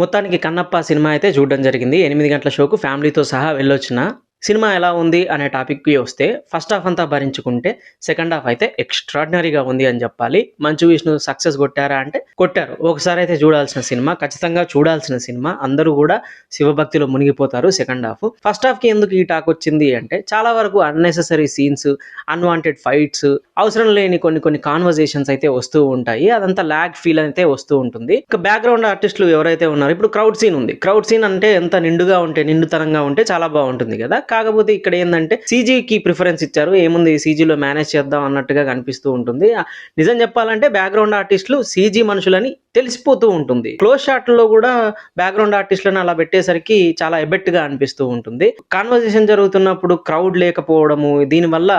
మొత్తానికి కన్నప్ప సినిమా అయితే చూడడం జరిగింది. ఎనిమిది గంటల షోకు ఫ్యామిలీతో సహా వెళ్ళొచ్చిన? సినిమా ఎలా ఉంది అనే టాపిక్కి వస్తే ఫస్ట్ హాఫ్ అంతా భరించుకుంటే సెకండ్ హాఫ్ అయితే ఎక్స్ట్రాడినరీగా ఉంది అని చెప్పాలి. మంచు విష్ణు సక్సెస్ కొట్టారా అంటే కొట్టారు. ఒకసారి అయితే చూడాల్సిన సినిమా ఖచ్చితంగా చూడాల్సిన సినిమా. అందరూ కూడా శివభక్తిలో మునిగిపోతారు సెకండ్ హాఫ్ ఫస్ట్ హాఫ్కి ఎందుకు ఈ టాక్ వచ్చింది అంటే చాలా వరకు అన్నెసెసరీ సీన్స్ అన్వాంటెడ్ ఫైట్స్ అవసరం లేని కొన్ని కొన్ని కాన్వర్జేషన్స్ అయితే వస్తూ ఉంటాయి. అదంతా ల్యాగ్ ఫీల్ అయితే వస్తూ ఉంటుంది. ఇక బ్యాక్గ్రౌండ్ ఆర్టిస్టులు ఎవరైతే ఉన్నారో ఇప్పుడు క్రౌడ్ సీన్ ఉంది. క్రౌడ్ సీన్ అంటే ఎంత నిండుగా ఉంటే నిండుతనంగా ఉంటే చాలా బాగుంటుంది కదా. కాకపోతే ఇక్కడ ఏంటంటే సీజీకి ప్రిఫరెన్స్ ఇచ్చారు. ఏముంది సీజీలో మేనేజ్ చేద్దాం అన్నట్టుగా కనిపిస్తూ ఉంటుంది. ఆ, నిజం చెప్పాలంటే బ్యాక్గ్రౌండ్ ఆర్టిస్టులు సీజీ మనుషులని తెలిసిపోతూ ఉంటుంది. క్లోజ్ షాట్లో కూడా బ్యాక్గ్రౌండ్ ఆర్టిస్టులను అలా పెట్టేసరికి చాలా ఎబెట్గా అనిపిస్తూ ఉంటుంది. కాన్వర్జేషన్ జరుగుతున్నప్పుడు క్రౌడ్ లేకపోవడము దీనివల్ల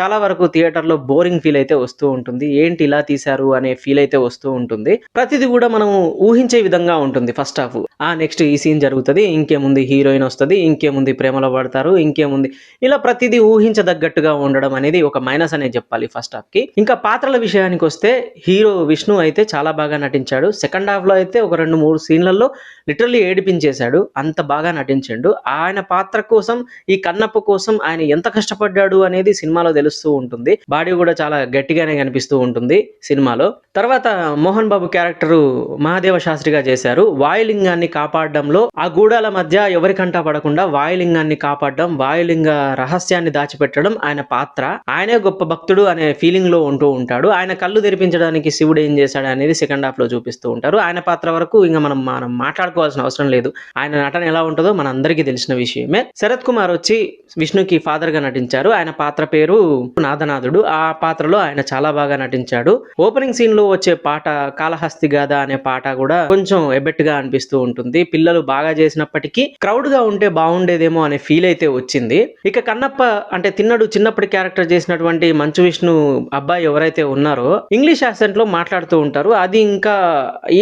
చాలా వరకు థియేటర్లో బోరింగ్ ఫీల్ అయితే వస్తూ ఉంటుంది. ఏంటి ఇలా తీశారు అనే ఫీల్ అయితే వస్తూ ఉంటుంది. ప్రతిది కూడా మనం ఊహించే విధంగా ఉంటుంది ఫస్ట్ హాఫ్ ఆ నెక్స్ట్ ఈ సీన్ జరుగుతుంది ఇంకేముంది హీరోయిన్ వస్తుంది ఇంకేముంది ప్రేమలో పడతారు. ఇంకేముంది? ఇలా ప్రతిదీ ఊహించదగ్గట్టుగా ఉండడం అనేది ఒక మైనస్ అనే చెప్పాలి ఫస్ట్ హాఫ్కి ఇంకా పాత్రల విషయానికి వస్తే హీరో విష్ణు అయితే చాలా బాగా నటించాడు. సెకండ్ హాఫ్లో అయితే ఒక రెండు మూడు సీన్లలో లిటరల్లీ ఏడిపించేశాడు. అంత బాగా నటించాడు. ఆయన పాత్ర కోసం ఈ కన్నప్ప కోసం ఆయన ఎంత కష్టపడ్డాడు అనేది సినిమాలో తెలుస్తూ ఉంటుంది. బాడీ కూడా చాలా గట్టిగానే కనిపిస్తూ ఉంటుంది సినిమాలో. తర్వాత మోహన్ బాబు క్యారెక్టర్ మహాదేవ శాస్త్రిగా చేశారు. వాయులింగాన్ని కాపాడడంలో ఆ గూడాల మధ్య ఎవరికంటా పడకుండా వాయులింగాన్ని కాపాడడం వాయులింగ రహస్యాన్ని దాచిపెట్టడం ఆయన పాత్ర. ఆయనే గొప్ప భక్తుడు అనే ఫీలింగ్లో ఉంటూ ఉంటాడు. ఆయన కళ్ళు తెరిపించడానికి శివుడు ఏం చేశాడు అనేది సెకండ్ హాఫ్లో చూపిస్తూ ఉంటారు. ఆయన పాత్ర వరకు ఇంకా మనం మనం మాట్లాడుకోవాల్సిన అవసరం లేదు. ఆయన నటన ఎలా ఉంటుందో మన అందరికీ తెలిసిన విషయమే. శరత్ కుమార్ వచ్చి విష్ణుకి ఫాదర్గా నటించారు. ఆయన పాత్ర పేరు నాదనాథుడు. ఆ పాత్రలో ఆయన చాలా బాగా నటించాడు. ఓపెనింగ్ సీన్లో వచ్చే పాట కాళహస్తి గాథ అనే పాట కూడా కొంచెం ఎబెట్గా అనిపిస్తూ ఉంటుంది. పిల్లలు బాగా చేసినప్పటికీ క్రౌడ్గా ఉంటే బాగుండేదేమో అనే ఫీల్ అయితే వచ్చింది. ఇక కన్నప్ప అంటే తిన్నడు చిన్నప్పటి క్యారెక్టర్ చేసినటువంటి మంచు విష్ణు అబ్బాయి ఎవరైతే ఉన్నారో ఇంగ్లీష్ యాసెంట్లో మాట్లాడుతూ ఉంటారు. అది ఇంకా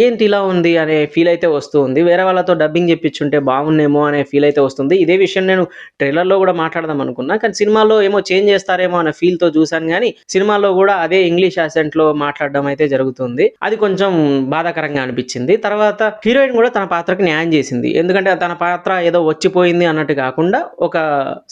ఏంటి ఇలా ఉంది అనే ఫీల్ అయితే వస్తుంది వేరే వాళ్ళతో డబ్బింగ్ చెప్పించుంటే బాగున్నేమో అనే ఫీల్ అయితే వస్తుంది. ఇదే విషయం నేను ట్రైలర్లో కూడా మాట్లాడదాం అనుకున్నా. కానీ సినిమాలో ఏమో చేంజ్ చేస్తారేమో అనే ఫీల్తో చూసాను కానీ సినిమాలో కూడా అదే ఇంగ్లీష్ యాసెంట్లో మాట్లాడడం అయితే జరుగుతుంది. అది కొంచెం బాధాకరంగా అనిపించింది. తర్వాత హీరోయిన్ కూడా తన పాత్రకి న్యాయం చేసింది. ఎందుకంటే తన పాత్ర ఏదో వచ్చిపోయింది అన్నట్టు కాకుండా ఒక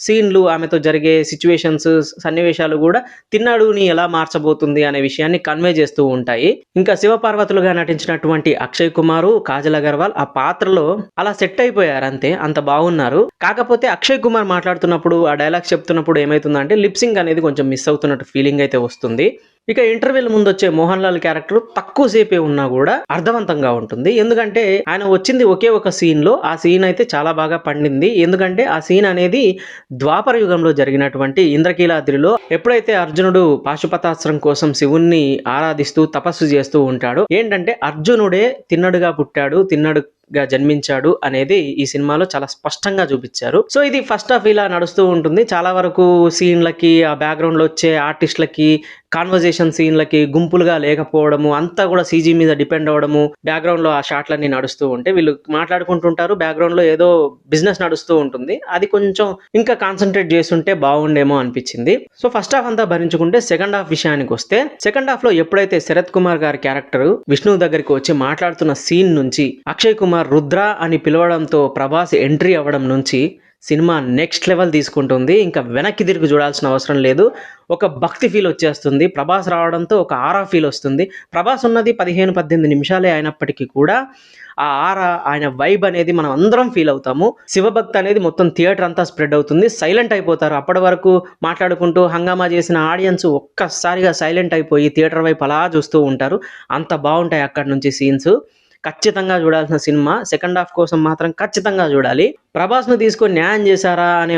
సీన్లు ఆమెతో జరిగే సిచ్యువేషన్స్ సన్నివేశాలు కూడా తిన్నాడుని ఎలా మార్చబోతుంది అనే విషయాన్ని కన్వే చేస్తూ ఉంటాయి. ఇంకా శివపార్వతులుగా నటించినటువంటి అక్షయ్ కుమారు కాజల్ అగర్వాల్ ఆ పాత్రలో అలా సెట్ అయిపోయారు అంతే అంత బాగున్నారు. కాకపోతే అక్షయ్ కుమార్ మాట్లాడుతున్నప్పుడు ఆ డైలాగ్స్ చెప్తున్నప్పుడు ఏమైతుందంటే లిప్సింగ్ అనేది కొంచెం మిస్ అవుతున్నట్టు ఫీలింగ్ అయితే వస్తుంది. ఇక ఇంటర్వెల్ ముందు వచ్చే మోహన్ లాల్ క్యారెక్టర్ తక్కువ సేపే ఉన్నా కూడా అర్థవంతంగా ఉంటుంది. ఎందుకంటే ఆయన వచ్చింది ఒకే ఒక సీన్లో ఆ సీన్ అయితే చాలా బాగా పండింది. ఎందుకంటే ఆ సీన్ అనేది ద్వాపర యుగంలో జరిగినటువంటి ఇంద్రకీలాద్రిలో ఎప్పుడైతే అర్జునుడు పాశుపతాస్త్రం కోసం శివుణ్ణి ఆరాధిస్తూ తపస్సు చేస్తూ ఉంటాడు ఏంటంటే అర్జునుడే తిన్నడుగా పుట్టాడు తిన్నడు గా జన్మించాడు అనేది ఈ సినిమాలో చాలా స్పష్టంగా చూపించారు. సో ఇది ఫస్ట్ హాఫ్ ఇలా నడుస్తూ ఉంటుంది. చాలా వరకు సీన్లకి ఆ బ్యాక్గ్రౌండ్లో వచ్చే ఆర్టిస్ట్లకి కాన్వర్జేషన్ సీన్లకి గుంపులుగా లేకపోవడము అంతా కూడా సీజీ మీద డిపెండ్ అవ్వడము బ్యాక్గ్రౌండ్లో ఆ షాట్లన్నీ నడుస్తూ ఉంటే వీళ్ళు మాట్లాడుకుంటుంటారు బ్యాక్గ్రౌండ్లో ఏదో బిజినెస్ నడుస్తూ ఉంటుంది. అది కొంచెం ఇంకా కాన్సన్ట్రేట్ చేస్తుంటే బాగుండేమో అనిపించింది. సో ఫస్ట్ హాఫ్ అంతా భరించుకుంటే సెకండ్ హాఫ్ విషయానికి వస్తే సెకండ్ హాఫ్లో ఎప్పుడైతే శరత్ కుమార్ గారి క్యారెక్టర్ విష్ణు దగ్గరికి వచ్చి మాట్లాడుతున్న సీన్ నుంచి అక్షయ్ కుమార్ రుద్ర అని పిలవడంతో ప్రభాస్ ఎంట్రీ అవ్వడం నుంచి సినిమా నెక్స్ట్ లెవెల్ తీసుకుంటుంది. ఇంకా వెనక్కి తిరిగి చూడాల్సిన అవసరం లేదు. ఒక భక్తి ఫీల్ వచ్చేస్తుంది. ప్రభాస్ రావడంతో ఒక ఆరా ఫీల్ వస్తుంది. ప్రభాస్ ఉన్నది పదిహేను పద్దెనిమిది నిమిషాలే అయినప్పటికీ కూడా ఆ ఆరా ఆయన వైబ్ అనేది మనం అందరం ఫీల్ అవుతాము. శివభక్తి అనేది మొత్తం థియేటర్ అంతా స్ప్రెడ్ అవుతుంది. సైలెంట్ అయిపోతారు. అప్పటి వరకు మాట్లాడుకుంటూ హంగామా చేసిన ఆడియన్స్ ఒక్కసారిగా సైలెంట్ అయిపోయి థియేటర్ వైపు అలా చూస్తూ ఉంటారు. అంత బాగుంటాయి అక్కడి నుంచి సీన్స్. ఖచ్చితంగా చూడాల్సిన సినిమా. సెకండ్ హాఫ్ కోసం మాత్రం ఖచ్చితంగా చూడాలి. ప్రభాస్ను తీసుకొని న్యాయం చేశారా అనే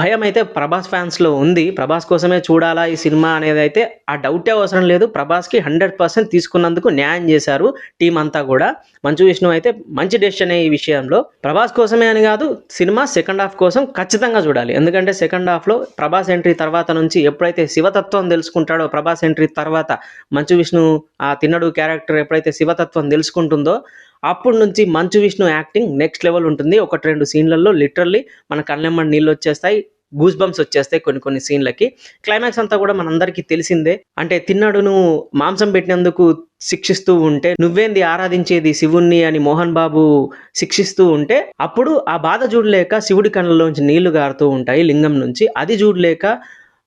భయం అయితే ప్రభాస్ ఫ్యాన్స్లో ఉంది. ప్రభాస్ కోసమే చూడాలా ఈ సినిమా అనేది అయితే ఆ డౌటే అవసరం లేదు. ప్రభాస్కి హండ్రెడ్ పర్సెంట్ తీసుకున్నందుకు న్యాయం చేశారు టీం అంతా కూడా. మంచు విష్ణు అయితే మంచి డెసిషన్ ఈ విషయంలో. ప్రభాస్ కోసమే అని కాదు సినిమా సెకండ్ హాఫ్ కోసం ఖచ్చితంగా చూడాలి. ఎందుకంటే సెకండ్ హాఫ్లో ప్రభాస్ ఎంట్రీ తర్వాత నుంచి ఎప్పుడైతే శివతత్వం తెలుసుకుంటాడో ప్రభాస్ ఎంట్రీ తర్వాత మంచు విష్ణు ఆ తిన్నడు క్యారెక్టర్ ఎప్పుడైతే శివతత్వం తెలుసుకుంటుందో అప్పటి నుంచి Manchu Vishnu acting next level ఉంటుంది. ఒకటి రెండు సీన్లలో లిటరల్లీ మన కళ్ళెమ్మడి నీళ్ళు వచ్చేస్తాయి గూస్ బంప్స్ వచ్చేస్తాయి కొన్ని కొన్ని సీన్లకి. క్లైమాక్స్ అంతా కూడా మనందరికీ తెలిసిందే. అంటే తిన్నాడును మాంసం పెట్టినందుకు శిక్షిస్తూ ఉంటే నువ్వేంది ఆరాధించేది శివుణ్ణి అని మోహన్ బాబు శిక్షిస్తూ ఉంటే అప్పుడు ఆ బాధ చూడలేక శివుడి కళ్ళలోంచి నీళ్ళు గారుతూ ఉంటాయి లింగం నుంచి. అది చూడలేక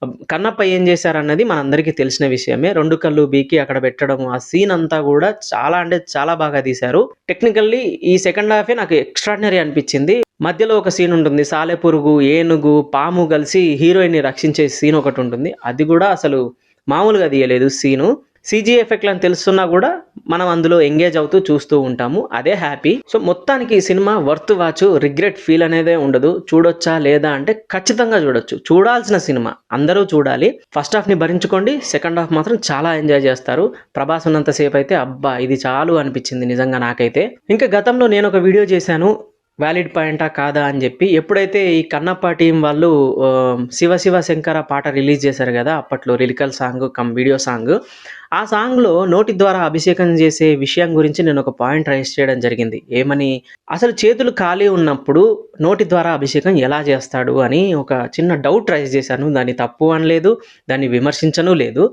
కన్నప్ప ఏం చేశారన్నది మనందరికీ తెలిసిన విషయమే. రెండు కళ్ళు బీకి అక్కడ పెట్టడం ఆ సీన్ అంతా కూడా చాలా అంటే చాలా బాగా తీశారు. టెక్నికల్లీ ఈ సెకండ్ హాఫే నాకు ఎక్స్ట్రాడినరీ అనిపించింది. మధ్యలో ఒక సీన్ ఉంటుంది సాలెపురుగు ఏనుగు పాము కలిసి హీరోయిన్ని రక్షించే సీన్ ఒకటి ఉంటుంది. అది కూడా అసలు మామూలుగా తీయలేదు సీను సీజీ ఎఫెక్ట్లను అని తెలుస్తున్నా కూడా మనం అందులో ఎంగేజ్ అవుతూ చూస్తూ ఉంటాము. అదే హ్యాపీ సో మొత్తానికి ఈ సినిమా వర్త్ వాచ్ రిగ్రెట్ ఫీల్ అనేదే ఉండదు. చూడొచ్చా లేదా అంటే ఖచ్చితంగా చూడొచ్చు. చూడాల్సిన సినిమా. అందరూ చూడాలి. ఫస్ట్ హాఫ్ని భరించుకోండి. సెకండ్ హాఫ్ మాత్రం చాలా ఎంజాయ్ చేస్తారు. ప్రభాస్ ఉన్నంతసేపు అయితే అబ్బా ఇది చాలు అనిపించింది నిజంగా నాకైతే. ఇంకా గతంలో నేను ఒక వీడియో చేశాను. వ్యాలిడ్ పాయింటా కాదా అని చెప్పి ఎప్పుడైతే ఈ కన్నప్ప టీం వాళ్ళు శివ శివ శంకర పాట రిలీజ్ చేశారు కదా అప్పట్లో lyrical song come video song ఆ సాంగ్లో నోటి ద్వారా అభిషేకం చేసే విషయం గురించి నేను ఒక పాయింట్ రైస్ చేయడం జరిగింది. ఏమని? అసలు చేతులు ఖాళీ ఉన్నప్పుడు నోటి ద్వారా అభిషేకం ఎలా చేస్తాడు అని ఒక చిన్న డౌట్ రైస్ చేశాను. దాన్ని తప్పు అనలేదు దాన్ని విమర్శించను లేదు.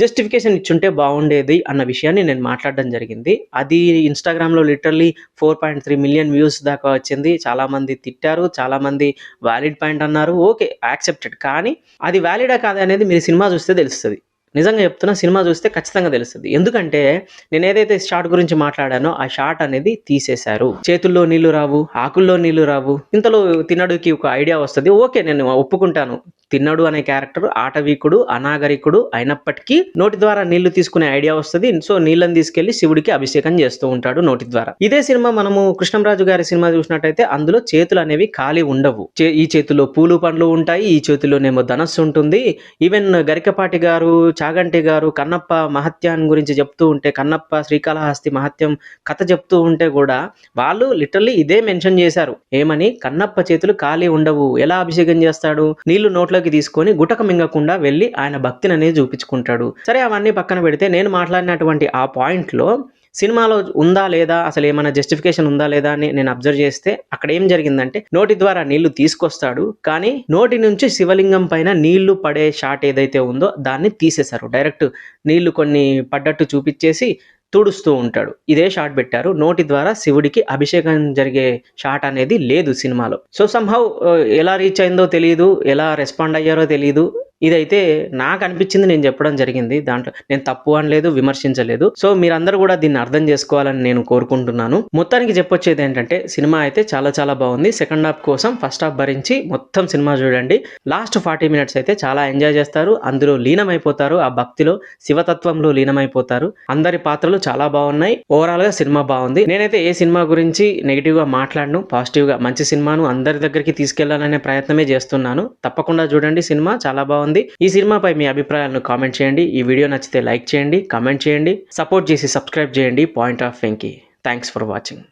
జస్టిఫికేషన్ ఇచ్చుంటే బాగుండేది అన్న విషయాన్ని నేను మాట్లాడడం జరిగింది. అది ఇన్స్టాగ్రామ్లో literally four point three million views దాకా వచ్చింది. చాలామంది తిట్టారు చాలామంది వ్యాలిడ్ పాయింట్ అన్నారు. Okay accepted. కానీ అది వ్యాలిడా కాదా అనేది మీరు సినిమా చూస్తే తెలుస్తుంది. నిజంగా చెప్తున్నా సినిమా చూస్తే ఖచ్చితంగా తెలుస్తుంది. ఎందుకంటే నేను ఏదైతే షార్ట్ గురించి మాట్లాడానో ఆ షార్ట్ అనేది తీసేశారు. చేతుల్లో నీళ్ళు రావు ఆకుల్లో నీళ్ళు రావు. ఇంతలో తినడుకి ఒక ఐడియా వస్తుంది. ఓకే నేను ఒప్పుకుంటాను. తిన్నడు అనే క్యారెక్టర్ ఆటవీకుడు అనాగరికుడు అయినప్పటికీ నోటి ద్వారా నీళ్ళు తీసుకునే ఐడియా వస్తుంది. సో నీళ్ళని తీసుకెళ్ళి శివుడికి అభిషేకం చేస్తూ ఉంటాడు నోటి ద్వారా. ఇదే సినిమా మనము కృష్ణంరాజు గారి సినిమా చూసినట్టయితే అందులో చేతులు అనేవి ఖాళీ ఉండవు. చే- ఈ చేతిలో పూలు పండ్లు ఉంటాయి ఈ చేతిలోనేమో ధనస్సు ఉంటుంది. ఈవెన్ గరికపాటి గారు చాగంటి గారు కన్నప్ప మహత్యాన్ని గురించి చెప్తూ ఉంటే కన్నప్ప శ్రీకాళహస్తి మహత్యం కథ చెప్తూ ఉంటే కూడా వాళ్ళు లిటరల్లీ ఇదే మెన్షన్ చేశారు. ఏమని? కన్నప్ప చేతులు ఖాళీ ఉండవు. ఎలా అభిషేకం చేస్తాడు? నీళ్ళు నోట్లోకి తీసుకొని గుటక మింగకుండా వెళ్ళి ఆయన భక్తిని అనేది చూపించుకుంటాడు. సరే అవన్నీ పక్కన పెడితే నేను మాట్లాడినటువంటి ఆ పాయింట్లో సినిమాలో ఉందా లేదా అసలు ఏమైనా జస్టిఫికేషన్ ఉందా లేదా అని నేను అబ్జర్వ్ చేస్తే అక్కడ ఏం జరిగిందంటే నోటి ద్వారా నీళ్ళు తీసుకొస్తాడు కానీ నోటి నుంచి శివలింగం పైన నీళ్ళు పడే షాట్ ఏదైతే ఉందో దాన్ని తీసేశారు. డైరెక్ట్ నీళ్ళు కొన్ని పడ్డట్టు చూపించేసి తుడుస్తూ ఉంటాడు. ఇదే షాట్ పెట్టారు. నోటి ద్వారా శివుడికి అభిషేకం జరిగే షాట్ అనేది లేదు సినిమాలో. సో సంహౌ uh, ఎలా రీచ్ అయిందో తెలియదు ఎలా రెస్పాండ్ అయ్యారో తెలియదు ఇదైతే నాకు అనిపించింది నేను చెప్పడం జరిగింది. దాంట్లో నేను తప్పు అనలేదు విమర్శించలేదు. సో మీరందరూ కూడా దీన్ని అర్థం చేసుకోవాలని నేను కోరుకుంటున్నాను. మొత్తానికి చెప్పొచ్చేది ఏంటంటే సినిమా అయితే చాలా చాలా బాగుంది. సెకండ్ హాఫ్ కోసం ఫస్ట్ హాఫ్ భరించి మొత్తం సినిమా చూడండి. లాస్ట్ ఫార్టీ మినిట్స్ అయితే చాలా ఎంజాయ్ చేస్తారు. అందులో లీనమైపోతారు. ఆ భక్తిలో శివతత్వంలో లీనమైపోతారు. అందరి పాత్రలు చాలా బాగున్నాయి. ఓవరాల్గా సినిమా బాగుంది. నేనైతే ఏ సినిమా గురించి నెగిటివ్గా మాట్లాడను పాజిటివ్గా మంచి సినిమాను అందరి దగ్గరికి తీసుకెళ్ళాలనే ప్రయత్నమే చేస్తున్నాను. తప్పకుండా చూడండి సినిమా. చాలా బాగుంది. ఈ సినిమాపై మీ అభిప్రాయాలను కామెంట్ చేయండి. ఈ వీడియో నచ్చితే లైక్ చేయండి కామెంట్ చేయండి సపోర్ట్ చేసి సబ్స్క్రైబ్ చేయండి. Point of Venky. Thanks for watching.